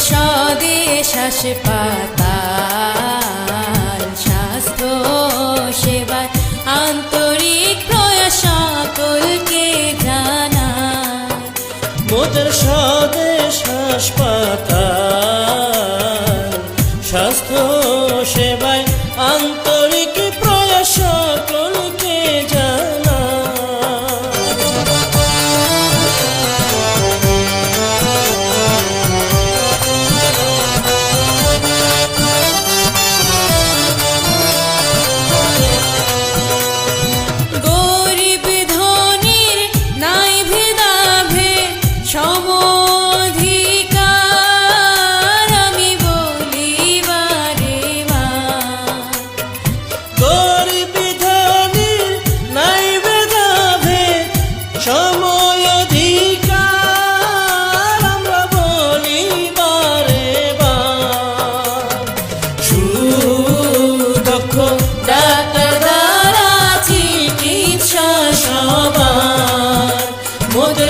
স্বদেশ হাসপাতাল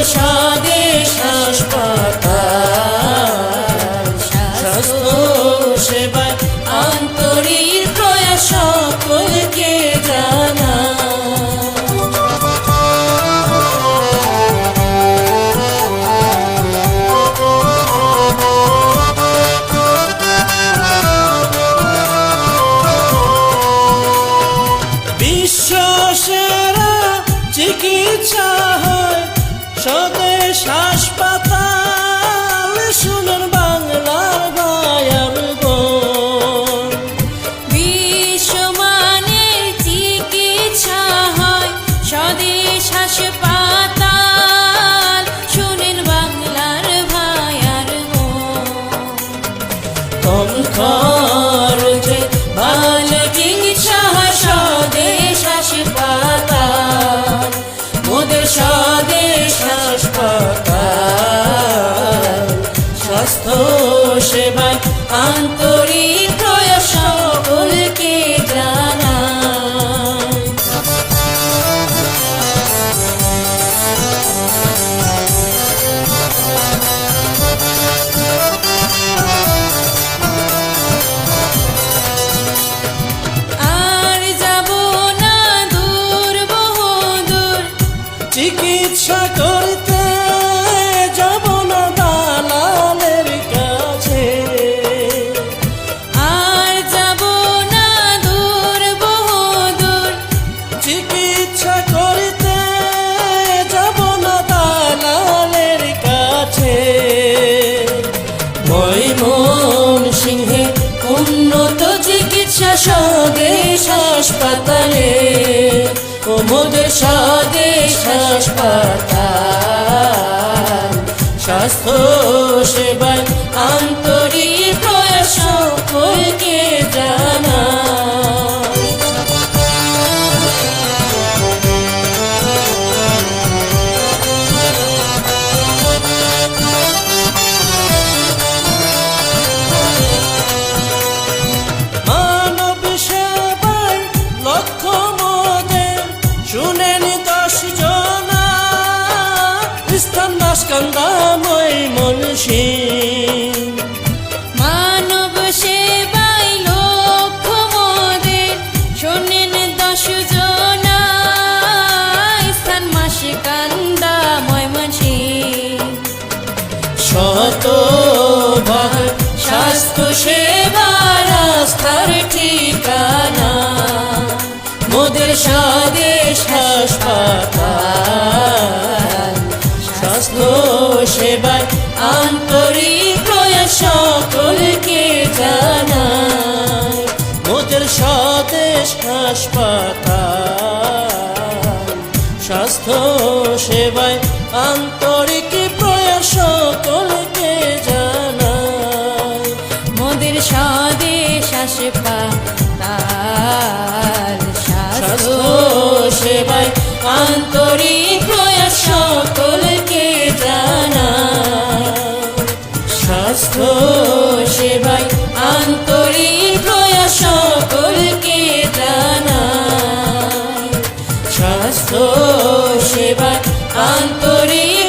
স্বদেশ হাসপাতাল স্বাস্থ্য সেবায় আন্তরিক প্রয়াস সকলকে জানা বিশ্ব স্বদেশ হাসপাতাল শুনুন বাংলার ভায়ার গণ বিশ্বমানের চিকিৎসা হয় স্বদেশ হাসপাতাল শুনেন বাংলার ভায়ার মন কম খরচে ভালো চিকিৎসা হয় স্বদেশ হাসপাতাল মোদের স্বদেশ সেবায় আন্তরিক প্রয়াস সকলকে জানায় আর যাব না দূর বহু দূর চিকিৎসা স্বদেশ হাসপাতালে ও মোদের স্বদেশ হাসপাতাল। স্বাস্থ্য সেবায় আন্তরিক শত স্বাস্থ্য সেবার আস্থার ঠিকানা। মোদের স্বদেশ হাসপাতাল, স্বাস্থ্য সেবায় আন্তরিক সকলকে জানায় মোদের স্বদেশ হাসপাতাল, স্বাস্থ্য সেবায় আন্তরিক সকলকে জানাই, মোদের স্বাদে শাসে পাতার স্বাস্থ্য সেবায়, আন্তরিক প্রয়াস সকলকে জানাই। স্বাস্থ্য সেবায়, আন্তরিক প্রয়াস সকলকে জানাই। স্বাস্থ্য সেবায়, আন্তরিক